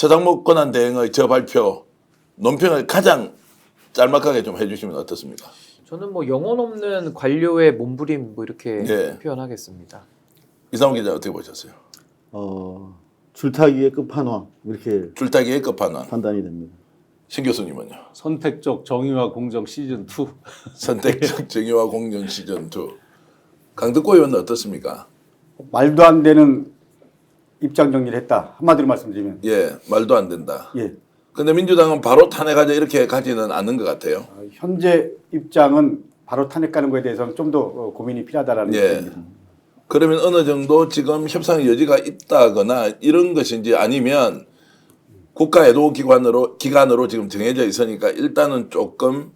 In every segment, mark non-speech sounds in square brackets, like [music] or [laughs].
최상목 권한 대행의 저 발표 논평을 가장 짤막하게 좀 해주시면 어떻습니까? 저는 뭐 영혼 없는 관료의 몸부림 뭐 이렇게 예. 표현하겠습니다. 이상호 기자 어떻게 보셨어요? 어, 줄타기의 끝판왕 이렇게 줄타기의 끝판왕. 판단이 됩니다. 신 교수님은요? 선택적 정의와 공정 시즌 2. [laughs] 선택적 정의와 공정 시즌 2. 강덕구 의원은 어떻습니까? 말도 안 되는 입장 정리를 했다. 한마디로 말씀드리면. 예, 말도 안 된다. 예. 근데 민주당은 바로 탄핵하자 이렇게 가지는 않는 것 같아요. 어, 현재 입장은 바로 탄핵 가는 거에 대해서는 좀 더 고민이 필요하다라는 예. 입장입니다. 그러면 어느 정도 지금 협상의 여지가 있다거나 이런 것인지 아니면 국가 애도 기관으로 기관으로 지금 정해져 있으니까 일단은 조금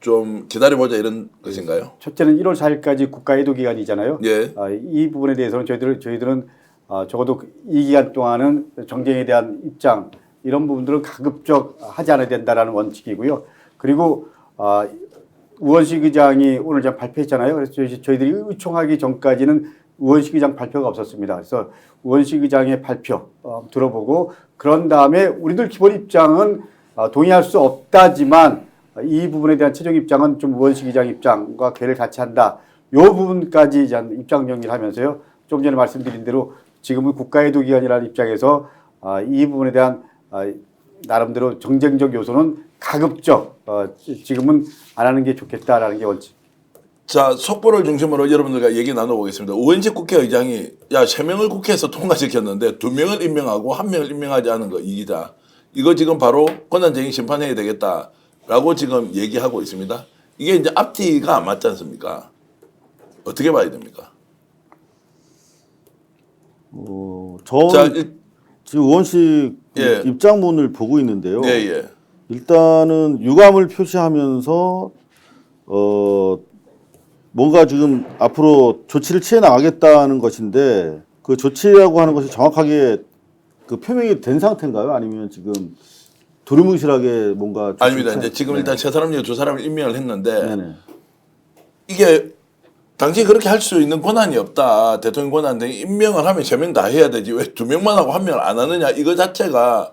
좀 기다려보자 이런 것인가요? 첫째는 1월 4일까지 국가 애도 기간이잖아요. 예. 아, 이 부분에 대해서는 저희들 저희들은 아, 적어도 이 기간 동안은 정쟁에 대한 입장 이런 부분들은 가급적 하지 않아야 된다라는 원칙이고요. 그리고 아, 우원식 의장이 오늘 좀 발표했잖아요. 그래서 저희, 저희들이 의총하기 전까지는 우원식 의장 발표가 없었습니다. 그래서 우원식 의장의 발표 어, 들어보고 그런 다음에 우리들 기본 입장은 어, 동의할 수 없다지만 이 부분에 대한 최종 입장은 좀 우원식 의장 입장과 괴를 같이 한다. 요 부분까지 이제 한 입장 정리를 하면서요. 좀 전에 말씀드린 대로 지금은 국가애도 기관이라는 입장에서 아, 이 부분에 대한 아, 나름대로 정쟁적 요소는 가급적 어, 지- 지금은 안 하는 게 좋겠다라는 게 원칙. 자 속보를 중심으로 여러분들과 얘기 나눠보겠습니다. 우원식 국회의장이 야세 명을 국회에서 통과시켰는데 두 명을 임명하고 한 명을 임명하지 않은 거 이 기자 이거 지금 바로 권한쟁의 심판해야 되겠다라고 지금 얘기하고 있습니다. 이게 이제 앞뒤가 안 맞지 않습니까? 어떻게 봐야 됩니까? 어, 자, 일, 지금 의원식 예. 입장문을 보고 있는데요. 예, 예. 일단은 유감을 표시하면서 어 뭔가 지금 앞으로 조치를 취해 나가겠다는 것인데 그 조치라고 하는 것이 정확하게 그 표명이 된 상태인가요? 아니면 지금 두루뭉실하게 뭔가 조치를 아닙니다. 이제 지금 네. 일단 세 사람 중에 두 사람을 임명을 했는데 네네. 이게 당신이 그렇게 할 수 있는 권한이 없다. 대통령 권한 등 임명을 하면 세 명 다 해야 되지. 왜 두 명만 하고 한 명을 안 하느냐. 이거 자체가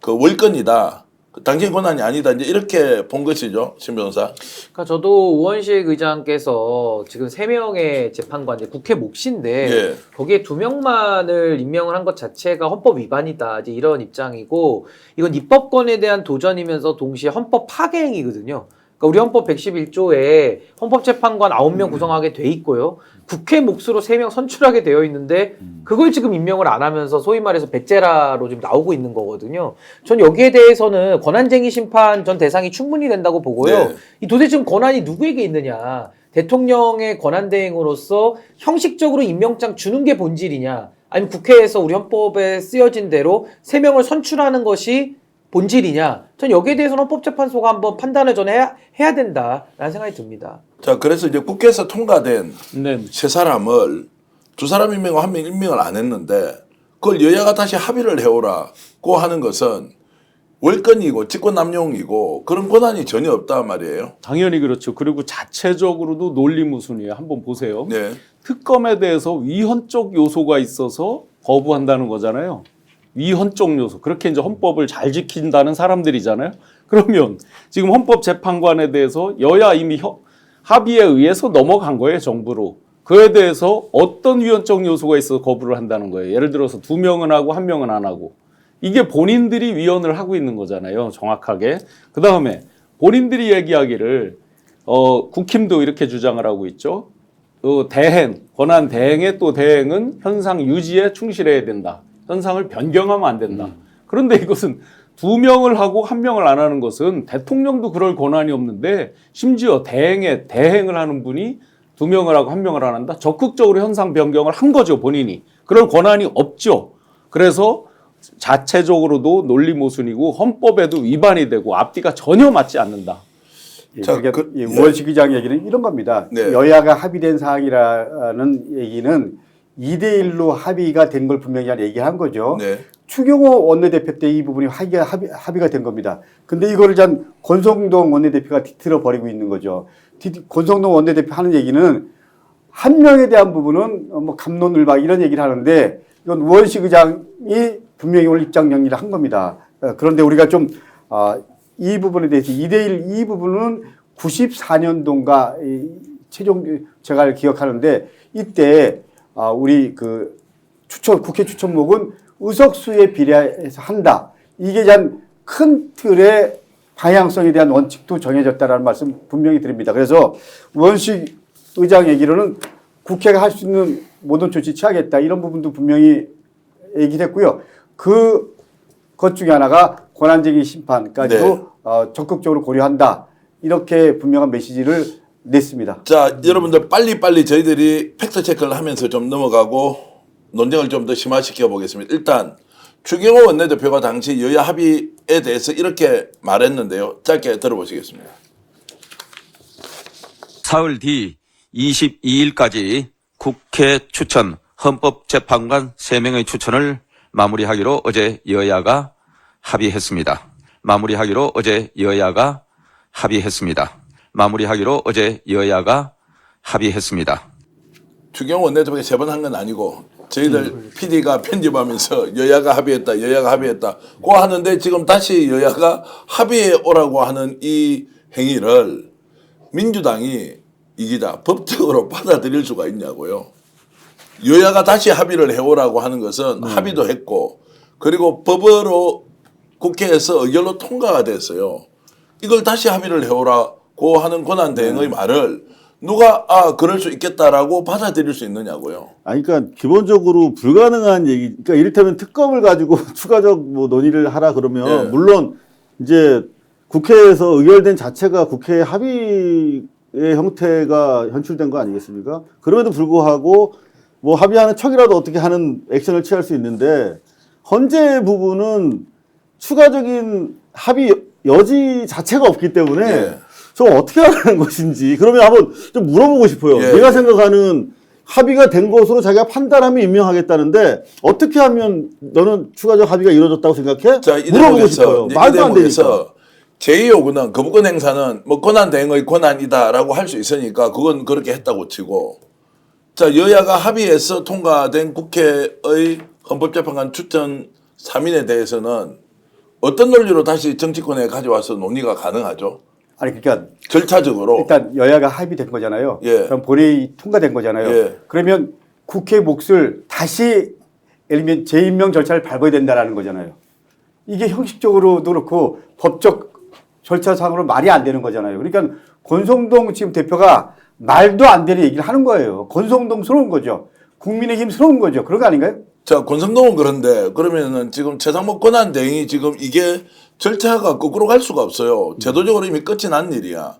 그 월권이다. 그 당신 권한이 아니다. 이제 이렇게 본 것이죠. 신 변호사. 그러니까 저도 우원식 의장께서 지금 세 명의 재판관 이제 국회 몫인데 예. 거기에 두 명만을 임명을 한 것 자체가 헌법 위반이다 이제 이런 입장이고 이건 입법권에 대한 도전이면서 동시에 헌법 파괴 행위거든요. 그러니까 우리 헌법 111조에 헌법재판관 9명 구성하게 돼 있고요. 국회 몫으로 3명 선출하게 되어 있는데 그걸 지금 임명을 안 하면서 소위 말해서 배째라로 지금 나오고 있는 거거든요. 전 여기에 대해서는 권한쟁의 심판 전 대상이 충분히 된다고 보고요. 네. 이 도대체 지금 권한이 누구에게 있느냐? 대통령의 권한 대행으로서 형식적으로 임명장 주는 게 본질이냐? 아니면 국회에서 우리 헌법에 쓰여진 대로 세 명을 선출하는 것이 본질이냐? 전 여기에 대해서는 헌법재판소가 한번 판단을 전 해야, 해야 된다라는 생각이 듭니다. 자, 그래서 이제 국회에서 통과된 네. 세 사람을 두 사람 임명하고 한명 임명을 안 했는데 그걸 여야가 다시 합의를 해오라고 하는 것은 월권이고 직권 남용이고 그런 권한이 전혀 없단 말이에요. 당연히 그렇죠. 그리고 자체적으로도 논리무순이에요. 한번 보세요. 네. 특검에 대해서 위헌적 요소가 있어서 거부한다는 거잖아요. 위헌적 요소. 그렇게 이제 헌법을 잘 지킨다는 사람들이잖아요. [laughs] 그러면 지금 헌법재판관에 대해서 여야 이미 협- 합의에 의해서 넘어간 거예요, 정부로. 그에 대해서 어떤 위헌적 요소가 있어서 거부를 한다는 거예요. 예를 들어서 두 명은 하고 한 명은 안 하고. 이게 본인들이 위헌을 하고 있는 거잖아요, 정확하게. 그 다음에 본인들이 얘기하기를 어, 국힘도 이렇게 주장을 하고 있죠. 또 대행, 권한 대행의 또 대행은 현상 유지에 충실해야 된다. 현상을 변경하면 안 된다. 그런데 이것은 두 명을 하고 한 명을 안 하는 것은 대통령도 그럴 권한이 없는데 심지어 대행에 대행을 하는 분이 두 명을 하고 한 명을 안 한다. 적극적으로 현상 변경을 한 거죠, 본인이. 그럴 권한이 없죠. 그래서 자체적으로도 논리 모순이고 헌법에도 위반이 되고 앞뒤가 전혀 맞지 않는다. 예, 자, 그- 예, 우원식 의장 얘기는 이런 겁니다. 네. 여야가 합의된 사항이라는 얘기는 2대1로 합의가 된 걸 분명히 얘기한 거죠. 네. 추경호 원내대표 때 이 부분이 합의가, 합의, 합의가 된 겁니다. 근데 이거를 전 권성동 원내대표가 뒤틀어 버리고 있는 거죠. 뒤- 권성동 원내대표 하는 얘기는 한 명에 대한 부분은 어, 뭐 감론을박 이런 얘기를 하는데 이건 우원식 의장이 분명히 오늘 입장 정리를 한 겁니다. 어, 그런데 우리가 좀, 아, 이 부분에 대해서 2대1 이 부분은 94년도인가 최종 제가 기억하는데 이때 아, 우리 그 추천, 국회 추천목은 의석수에 비례해서 한다. 이게 한큰 틀의 방향성에 대한 원칙도 정해졌다라는 말씀 분명히 드립니다. 그래서 원식 의장 얘기로는 국회가 할 수 있는 모든 조치 취하겠다 이런 부분도 분명히 얘기를 했고요. 그 것 중에 하나가 권한쟁의 심판까지도 네. 어, 적극적으로 고려한다. 이렇게 분명한 메시지를 냈습니다. 자, 여러분들 빨리빨리 저희들이 팩트 체크를 하면서 좀 넘어가고 논쟁을 좀 더 심화시켜 보겠습니다. 일단 추경호 원내대표가 당시 여야 합의에 대해서 이렇게 말했는데요. 짧게 들어보시겠습니다. 사흘 뒤 22일까지 국회 추천 헌법재판관 3명의 추천을 마무리하기로 어제 여야가 합의했습니다. 마무리하기로 어제 여야가 합의했습니다. 마무리하기로 어제 여야가 합의했습니다. 추경호 원내대표가 세번한 건 아니고 저희들 PD가 편집하면서 여야가 합의했다, 여야가 합의했다. 고 하는데 지금 다시 여야가 합의해 오라고 하는 이 행위를 민주당이 이기다 법적으로 받아들일 수가 있냐고요. 여야가 다시 합의를 해오라고 하는 것은 합의도 했고 그리고 법으로 국회에서 의결로 통과가 됐어요. 이걸 다시 합의를 해오라 고 하는 권한 대행의 말을 누가 아 그럴 수 있겠다라고 받아들일 수 있느냐고요. 아니, 그러니까 기본적으로 불가능한 얘기, 그러니까 이를테면 특검을 가지고 [laughs] 추가적 뭐 논의를 하라 그러면 예. 물론 이제 국회에서 의결된 자체가 국회 합의의 형태가 현출된 거 아니겠습니까? 그럼에도 불구하고 뭐 합의하는 척이라도 어떻게 하는 액션을 취할 수 있는데 헌재 부분은 추가적인 합의 여지 자체가 없기 때문에 예. 저 어떻게 하라는 것인지 그러면 한번 좀 물어보고 싶어요. 예. 내가 생각하는 합의가 된 것으로 자기가 판단하면 임명하겠다는데 어떻게 하면 너는 추가적 합의가 이루어졌다고 생각해? 자, 이 물어보고 대목에서 싶어요. 이제 이 말도 안 되니까. 대목에서 제2요구는 거부권 행사는 뭐 권한 대행의 권한이다라고 할 수 있으니까 그건 그렇게 했다고 치고 자 여야가 합의해서 통과된 국회의 헌법재판관 추천 3인에 대해서는 어떤 논리로 다시 정치권에 가져와서 논의가 가능하죠? 아니 그러니까 절차적으로 일단 여야가 합의된 거잖아요. 예. 그럼 본회의 통과된 거잖아요. 예. 그러면 국회 몫을 다시 예를 들면 재임명 절차를 밟아야 된다라는 거잖아요. 이게 형식적으로도 그렇고 법적 절차상으로 말이 안 되는 거잖아요. 그러니까 권성동 지금 대표가 말도 안 되는 얘기를 하는 거예요. 권성동스러운 거죠. 국민의힘스러운 거죠. 그런 거 아닌가요? 자, 권성동은 그런데 그러면은 지금 최상목 권한 대행이 지금 이게 절차가 거꾸로 갈 수가 없어요. 제도적으로 이미 끝이 난 일이야.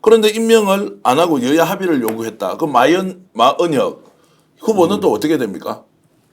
그런데 임명을 안 하고 여야 합의를 요구했다. 그럼 마연 마은혁 후보는 또 어떻게 됩니까?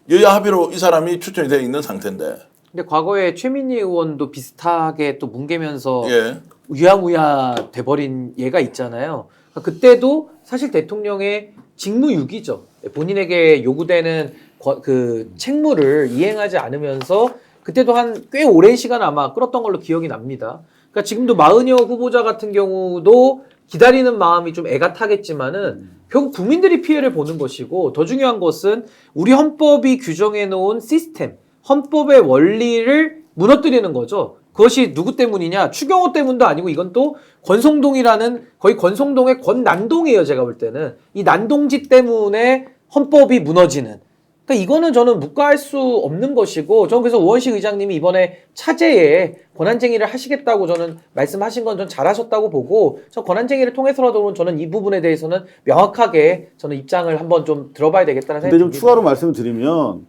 여야 합의로 이 사람이 추천이 되어 있는 상태인데. 근데 과거에 최민희 의원도 비슷하게 또 뭉개면서 예. 우야무야 돼버린 예가 있잖아요. 그러니까 그때도 사실 대통령의 직무유기죠. 본인에게 요구되는 거- 그 책무를 이행하지 않으면서 그때도 한 꽤 오랜 시간 아마 끌었던 걸로 기억이 납니다. 그러니까 지금도 마은혁 후보자 같은 경우도 기다리는 마음이 좀 애가 타겠지만은 결국 국민들이 피해를 보는 것이고 더 중요한 것은 우리 헌법이 규정해 놓은 시스템, 헌법의 원리를 무너뜨리는 거죠. 그것이 누구 때문이냐? 추경호 때문도 아니고 이건 또 권성동이라는 거의 권성동의 권난동이에요. 제가 볼 때는 이 난동지 때문에 헌법이 무너지는. 그러니까 이거는 저는 묵과할 수 없는 것이고 저는 그래서 우원식 의장님이 이번에 차제에 권한쟁의를 하시겠다고 저는 말씀하신 건 전 잘하셨다고 보고 저 권한쟁의를 통해서라도 저는 이 부분에 대해서는 명확하게 저는 입장을 한번 좀 들어봐야 되겠다는 근데 생각이 좀 듭니다. 추가로 말씀을 드리면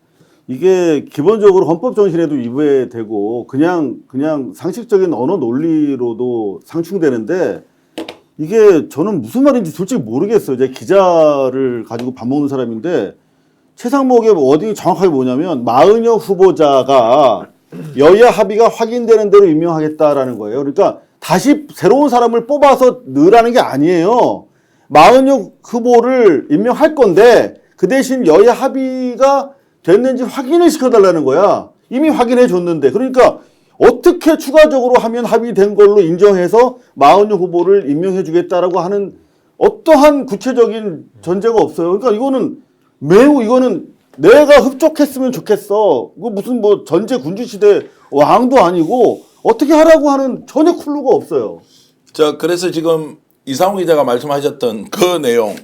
이게 기본적으로 헌법 정신에도 위배되고 그냥 그냥 상식적인 언어 논리로도 상충되는데 이게 저는 무슨 말인지 솔직히 모르겠어요. 제가 기자를 가지고 밥 먹는 사람인데 최상목의 어디 정확하게 뭐냐면 마은혁 후보자가 여야 합의가 확인되는 대로 임명하겠다라는 거예요. 그러니까 다시 새로운 사람을 뽑아서 넣으라는 게 아니에요. 마은혁 후보를 임명할 건데 그 대신 여야 합의가 됐는지 확인을 시켜달라는 거야. 이미 확인해 줬는데. 그러니까 어떻게 추가적으로 하면 합의된 걸로 인정해서 마은혁 후보를 임명해 주겠다라고 하는 어떠한 구체적인 전제가 없어요. 그러니까 이거는 매우 이거는 내가 흡족했으면 좋겠어. 그 무슨 뭐 전제 군주 시대 왕도 아니고 어떻게 하라고 하는 전혀 클루가 없어요. 자, 그래서 지금 이상훈 기자가 말씀하셨던 그 내용,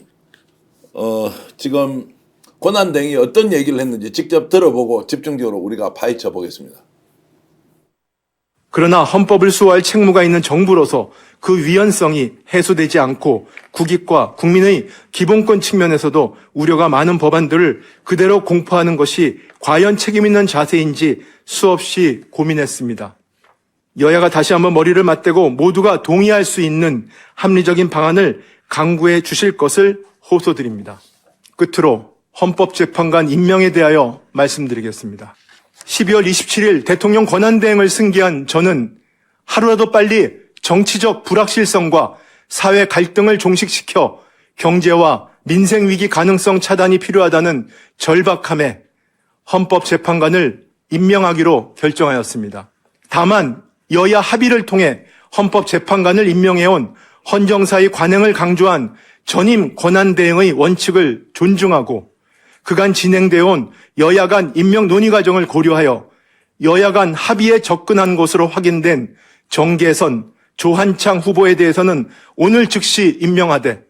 어, 지금 권한대행이 어떤 얘기를 했는지 직접 들어보고 집중적으로 우리가 파헤쳐 보겠습니다. 그러나 헌법을 수호할 책무가 있는 정부로서 그 위헌성이 해소되지 않고 국익과 국민의 기본권 측면에서도 우려가 많은 법안들을 그대로 공포하는 것이 과연 책임 있는 자세인지 수없이 고민했습니다. 여야가 다시 한번 머리를 맞대고 모두가 동의할 수 있는 합리적인 방안을 강구해 주실 것을 호소드립니다. 끝으로 헌법재판관 임명에 대하여 말씀드리겠습니다. 12월 27일 대통령 권한대행을 승계한 저는 하루라도 빨리 정치적 불확실성과 사회 갈등을 종식시켜 경제와 민생 위기 가능성 차단이 필요하다는 절박함에 헌법재판관을 임명하기로 결정하였습니다. 다만 여야 합의를 통해 헌법재판관을 임명해온 헌정사의 관행을 강조한 전임 권한대행의 원칙을 존중하고 그간 진행되어 온 여야 간 임명 논의 과정을 고려하여 여야 간 합의에 접근한 것으로 확인된 정계선 조한창 후보에 대해서는 오늘 즉시 임명하되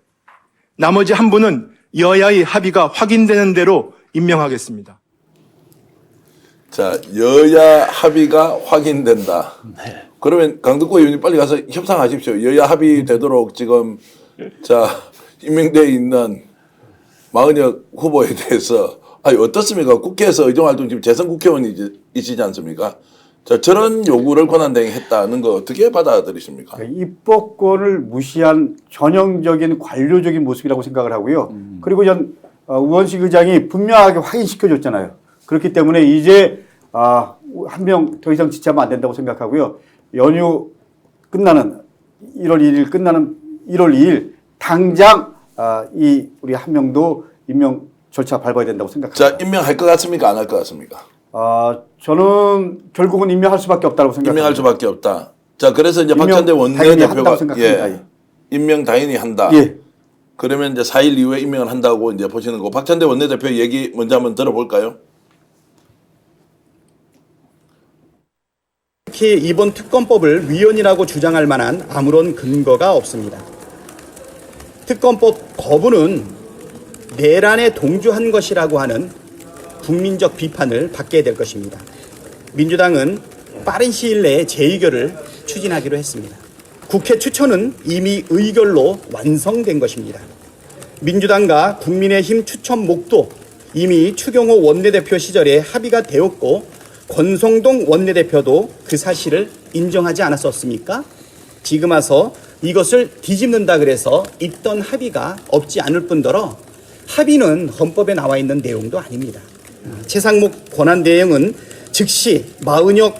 나머지 한 분은 여야의 합의가 확인되는 대로 임명하겠습니다. 자, 여야 합의가 확인된다. 그러면 강덕구 의원님 빨리 가서 협상하십시오. 여야 합의되도록 지금 자 임명돼 있는 마은혁 후보에 대해서 아니 어떻습니까? 국회에서 의정활동 지금 재선 국회의원이시지 않습니까? 자 저런 요구를 권한대행이 했다는 거 어떻게 받아들이십니까? 그러니까 입법권을 무시한 전형적인 관료적인 모습이라고 생각을 하고요. 그리고 전 어, 우원식 의장이 분명하게 확인시켜줬잖아요. 그렇기 때문에 이제 아, 한 명 더 이상 지체하면 안 된다고 생각하고요. 연휴 끝나는 1월 1일 끝나는 1월 2일 당장 아, 이 우리 한 명도 임명 절차 밟아야 된다고 생각합니다. 자 임명할 것 같습니까? 안 할 것 같습니까? 아, 저는 결국은 임명할 수밖에 없다고 생각합니다. 임명할 수밖에 없다. 자 그래서 이제 박찬대 원내대표가 한다고 생각합니다. 예. 임명 당연히 한다. 예. 그러면 이제 4일 이후에 임명을 한다고 이제 보시는 거. 박찬대 원내대표 얘기 먼저 한번 들어볼까요? 특히 이번 특검법을 위헌이라고 주장할 만한 아무런 근거가 없습니다. 특검법 거부는 내란에 동조한 것이라고 하는 국민적 비판을 받게 될 것입니다. 민주당은 빠른 시일 내에 재의결을 추진하기로 했습니다. 국회 추천은 이미 의결로 완성된 것입니다. 민주당과 국민의힘 추천 목도 이미 추경호 원내대표 시절에 합의가 되었고 권성동 원내대표도 그 사실을 인정하지 않았었습니까? 지금 와서 이것을 뒤집는다 그래서 있던 합의가 없지 않을 뿐더러 합의는 헌법에 나와 있는 내용도 아닙니다. 최상목 권한 대행은 즉시 마은혁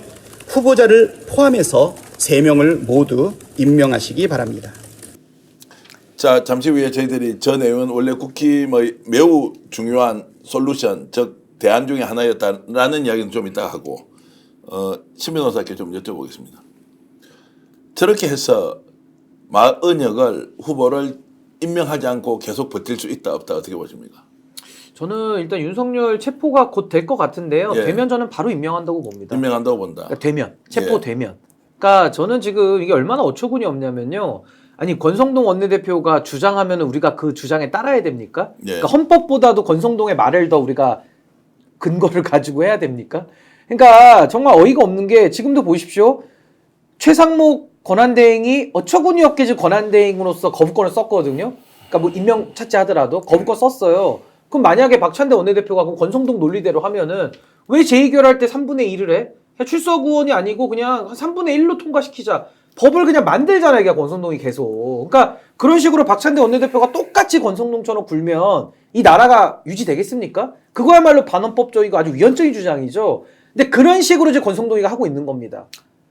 후보자를 포함해서 세 명을 모두 임명하시기 바랍니다. 자 잠시 후에 저희들이 저 내용은 원래 국힘의 매우 중요한 솔루션 즉 대안 중에 하나였다라는 이야기는 좀 이따 하고 어, 신 변호사께 좀 여쭤보겠습니다. 저렇게 해서 마은혁을 후보를 임명하지 않고 계속 버틸 수 있다 없다 어떻게 보십니까? 저는 일단 윤석열 체포가 곧 될 것 같은데요. 예. 되면 저는 바로 임명한다고 봅니다. 임명한다고 본다. 그러니까 되면 예. 체포되면. 그러니까 저는 지금 이게 얼마나 어처구니 없냐면요. 아니 권성동 원내대표가 주장하면 우리가 그 주장에 따라야 됩니까? 예. 그러니까 헌법보다도 권성동의 말을 더 우리가 근거를 가지고 해야 됩니까? 그러니까 정말 어이가 없는 게 지금도 보십시오. 최상목 권한대행이 어처구니 없게 지금 권한대행으로서 거부권을 썼거든요. 그러니까 뭐 임명 찾지 하더라도 거부권 썼어요. 그럼 만약에 박찬대 원내대표가 그럼 권성동 논리대로 하면은 왜 재의결할 때 3분의 1을 해? 출석 의원이 아니고 그냥 한 3분의 1로 통과시키자. 법을 그냥 만들잖아요, 그냥 권성동이 계속. 그러니까 그런 식으로 박찬대 원내대표가 똑같이 권성동처럼 굴면 이 나라가 유지되겠습니까? 그거야말로 반헌법적이고 아주 위헌적인 주장이죠. 근데 그런 식으로 이제 권성동이가 하고 있는 겁니다.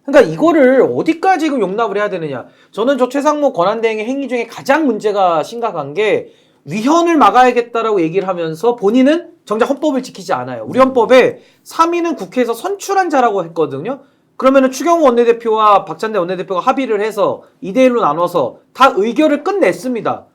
그러니까 이거를 어디까지 지금 용납을 해야 되느냐. 저는 저 최상목 권한대행의 행위 중에 가장 문제가 심각한 게 위헌을 막아야겠다라고 얘기를 하면서 본인은 정작 헌법을 지키지 않아요. 우리 헌법에 3위는 국회에서 선출한 자라고 했거든요. 그러면은 추경호 원내대표와 박찬대 원내대표가 합의를 해서 2대1로 나눠서 다 의결을 끝냈습니다.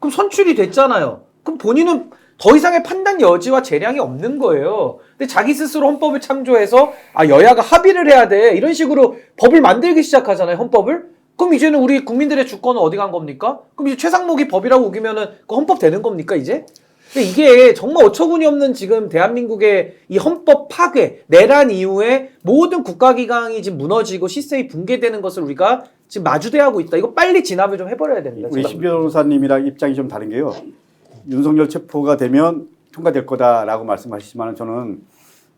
그럼 선출이 됐잖아요. 그럼 본인은 더 이상의 판단 여지와 재량이 없는 거예요. 근데 자기 스스로 헌법을 창조해서 아 여야가 합의를 해야 돼 이런 식으로 법을 만들기 시작하잖아요 헌법을. 그럼 이제는 우리 국민들의 주권은 어디 간 겁니까? 그럼 이제 최상목이 법이라고 우기면은 그 헌법 되는 겁니까 이제? 근데 이게 정말 어처구니 없는 지금 대한민국의 이 헌법 파괴, 내란 이후에 모든 국가기관이 지금 무너지고 시스템이 붕괴되는 것을 우리가 지금 마주대하고 있다. 이거 빨리 진압을 좀 해버려야 됩니다. 우리. 신 변호사님이랑 입장이 좀 다른 게요. 윤석열 체포가 되면 통과될 거다라고 말씀하시지만 저는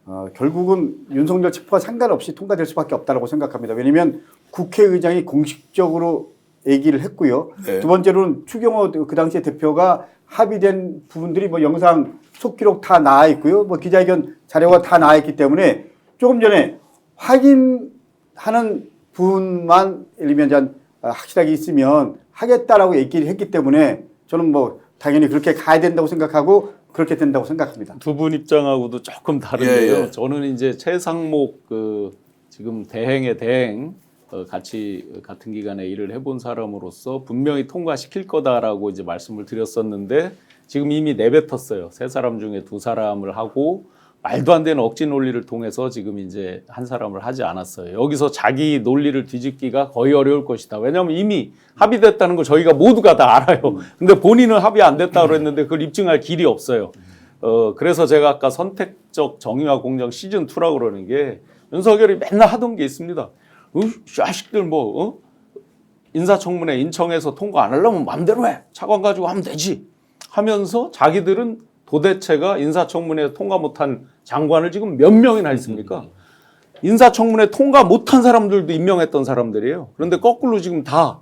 어, 결국은 윤석열 체포와 상관없이 통과될 수밖에 없다라고 생각합니다. 왜냐하면 국회의장이 공식적으로 얘기를 했고요. 네. 두 번째로는 추경호 그 당시에 대표가 합의된 부분들이 뭐 영상 속기록 다 나와 있고요. 뭐 기자회견 자료가 다 나와 있기 때문에 조금 전에 확인하는 부분만 예를 들면 이제 확실하게 있으면 하겠다라고 얘기를 했기 때문에 저는 뭐 당연히 그렇게 가야 된다고 생각하고 그렇게 된다고 생각합니다. 두 분 입장하고도 조금 다른데요. 예, 예. 저는 이제 최상목 그 지금 대행의 대행 어, 같이 같은 기간에 일을 해본 사람으로서 분명히 통과시킬 거다라고 이제 말씀을 드렸었는데 지금 이미 내뱉었어요. 세 사람 중에 두 사람을 하고 말도 안 되는 억지 논리를 통해서 지금 이제 한 사람을 하지 않았어요. 여기서 자기 논리를 뒤집기가 거의 어려울 것이다. 왜냐하면 이미 합의됐다는 걸 저희가 모두가 다 알아요. 근데 본인은 합의 안 됐다고 그랬는데 그걸 입증할 길이 없어요. 어, 그래서 제가 아까 선택적 정의와 공정 시즌 2라고 그러는 게 윤석열이 맨날 하던 게 있습니다. 어, 자식들 뭐, 어? 인사청문회 인청해서 통과 안 하려면 마음대로 해. 차관 가지고 하면 되지. 하면서 자기들은 도대체가 인사청문회 통과 못한 장관을 지금 몇 명이나 있습니까? 인사청문회 통과 못한 사람들도 임명했던 사람들이에요. 그런데 거꾸로 지금 다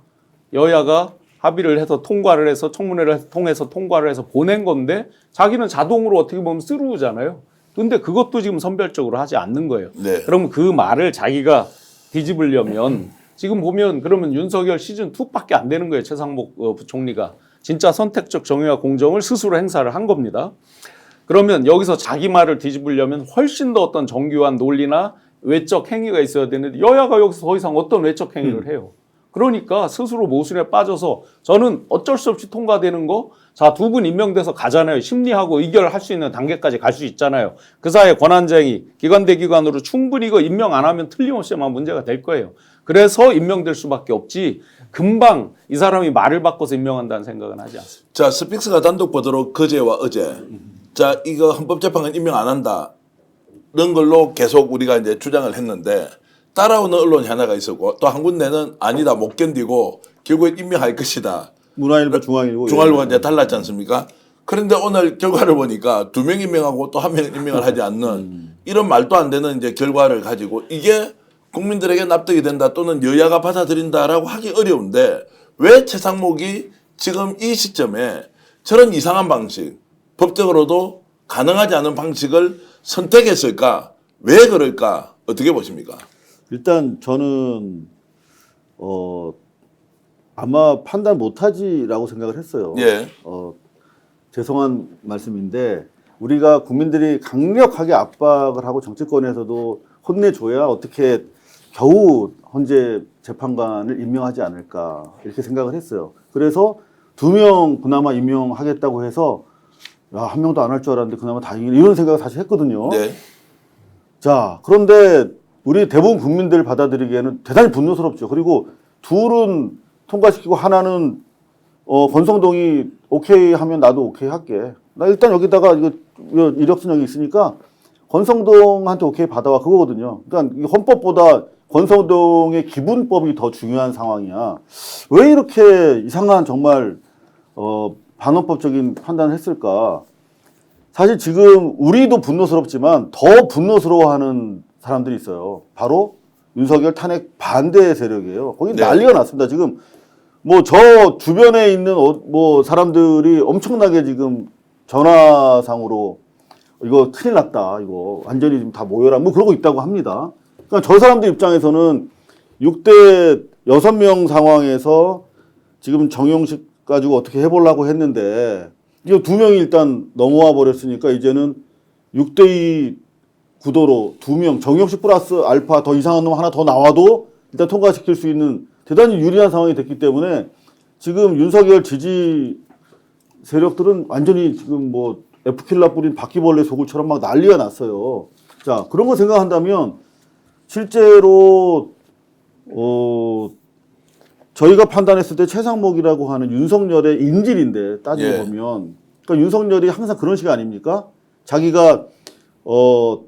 여야가 합의를 해서 통과를 해서 청문회를 해서 통해서 통과를 해서 보낸 건데 자기는 자동으로 어떻게 보면 쓰루잖아요. 근데 그것도 지금 선별적으로 하지 않는 거예요. 네. 그러면 그 말을 자기가 뒤집으려면 지금 보면 그러면 윤석열 시즌 2밖에 안 되는 거예요. 최상목 어, 부총리가 진짜 선택적 정의와 공정을 스스로 행사를 한 겁니다. 그러면 여기서 자기 말을 뒤집으려면 훨씬 더 어떤 정교한 논리나 외적 행위가 있어야 되는데 여야가 여기서 더 이상 어떤 외적 행위를 해요. 그러니까 스스로 모순에 빠져서 저는 어쩔 수 없이 통과되는 거, 자, 두 분 임명돼서 가잖아요. 심리하고 의결할 수 있는 단계까지 갈 수 있잖아요. 그 사이에 권한쟁의, 기관 대 기관으로 충분히 이거 임명 안 하면 틀림없이 문제가 될 거예요. 그래서 임명될 수밖에 없지, 금방 이 사람이 말을 바꿔서 임명한다는 생각은 하지 않습니다. 자, 스픽스가 단독 보도로 그제와 어제. 자, 이거 헌법재판관 임명 안 한다. 이런 걸로 계속 우리가 이제 주장을 했는데 따라오는 언론이 하나가 있었고 또 한 군데는 아니다 못 견디고 결국에 임명할 것이다. 문화일보, 중앙일보. 중앙일보가 예. 이제 달랐지 않습니까? 그런데 오늘 결과를 보니까 두 명 임명하고 또 한 명 임명을 하지 않는 이런 말도 안 되는 이제 결과를 가지고 이게 국민들에게 납득이 된다 또는 여야가 받아들인다라고 하기 어려운데 왜 최상목이 지금 이 시점에 저런 이상한 방식, 법적으로도 가능하지 않은 방식을 선택했을까? 왜 그럴까? 어떻게 보십니까? 일단 저는 어 아마 판단 못하지라고 생각을 했어요. 예. 어 죄송한 말씀인데 우리가 국민들이 강력하게 압박을 하고 정치권에서도 혼내줘야 어떻게 겨우 헌재 재판관을 임명하지 않을까 이렇게 생각을 했어요. 그래서 두 명 그나마 임명하겠다고 해서 야, 한 명도 안 할 줄 알았는데 그나마 다행이네 이런 생각을 사실 했거든요. 네. 자, 그런데 우리 대부분 국민들 받아들이기에는 대단히 분노스럽죠. 그리고 둘은 통과시키고 하나는 어, 권성동이 오케이 하면 나도 오케이 할게. 나 일단 여기다가 이거 이거 이력서명이 있으니까 권성동한테 오케이 받아와 그거거든요. 그러니까 이 헌법보다 권성동의 기분법이 더 중요한 상황이야. 왜 이렇게 이상한 정말 어, 반헌법적인 판단을 했을까? 사실 지금 우리도 분노스럽지만 더 분노스러워하는 사람들이 있어요. 바로 윤석열 탄핵 반대 세력이에요. 거기 네. 난리가 났습니다. 지금 뭐 저 주변에 있는 어, 뭐 사람들이 엄청나게 지금 전화상으로 이거 큰일 났다. 이거 완전히 지금 다 모여라. 뭐 그러고 있다고 합니다. 그러니까 저 사람들 입장에서는 6대 6명 상황에서 지금 정용식 가지고 어떻게 해보려고 했는데 이거 두 명이 일단 넘어와 버렸으니까 이제는 6대2 구도로 두 명, 정용식 플러스 알파 더 이상한 놈 하나 더 나와도 일단 통과시킬 수 있는 대단히 유리한 상황이 됐기 때문에 지금 윤석열 지지 세력들은 완전히 지금 뭐 에프킬라 뿌린 바퀴벌레 소굴처럼 막 난리가 났어요. 자 그런 거 생각한다면 실제로 어 저희가 판단했을 때 최상목이라고 하는 윤석열의 인질인데 따지고 예. 보면 그러니까 윤석열이 항상 그런 식 아닙니까? 자기가 어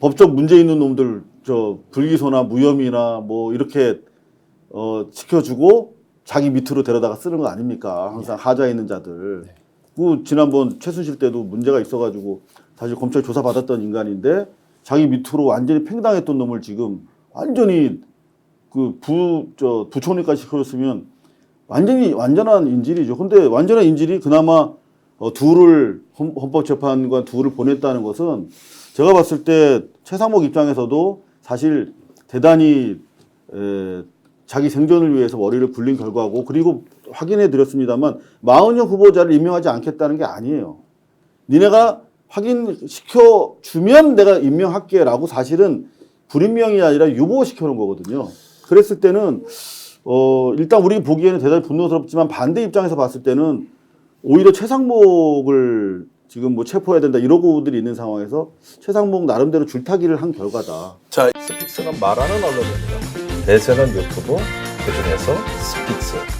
법적 문제 있는 놈들 저 불기소나 무혐의나 뭐 이렇게 어 지켜주고 자기 밑으로 데려다가 쓰는 거 아닙니까? 항상 하자에 있는 자들. 그 지난번 최순실 때도 문제가 있어가지고 사실 검찰 조사 받았던 인간인데 자기 밑으로 완전히 팽당했던 놈을 지금 완전히 그 부 저 부총리까지 시켜줬으면 완전히 완전한 인질이죠. 근데 완전한 인질이 그나마 어, 둘을 헌- 헌법재판관 둘을 보냈다는 것은 제가 봤을 때 최상목 입장에서도 사실 대단히 에, 자기 생존을 위해서 머리를 굴린 결과고 그리고 확인해 드렸습니다만 마흔여 후보자를 임명하지 않겠다는 게 아니에요. 니네가 확인시켜 주면 내가 임명할게라고 사실은 불임명이 아니라 유보시켜 놓은 거거든요. 그랬을 때는 어 일단 우리 보기에는 대단히 분노스럽지만 반대 입장에서 봤을 때는 오히려 최상목을 지금 뭐 체포해야 된다 이러고들이 있는 상황에서 최상목 나름대로 줄타기를 한 결과다. 자, 스픽스는 말하는 언론입니다. 대세는 유튜브, 그중에서 스픽스.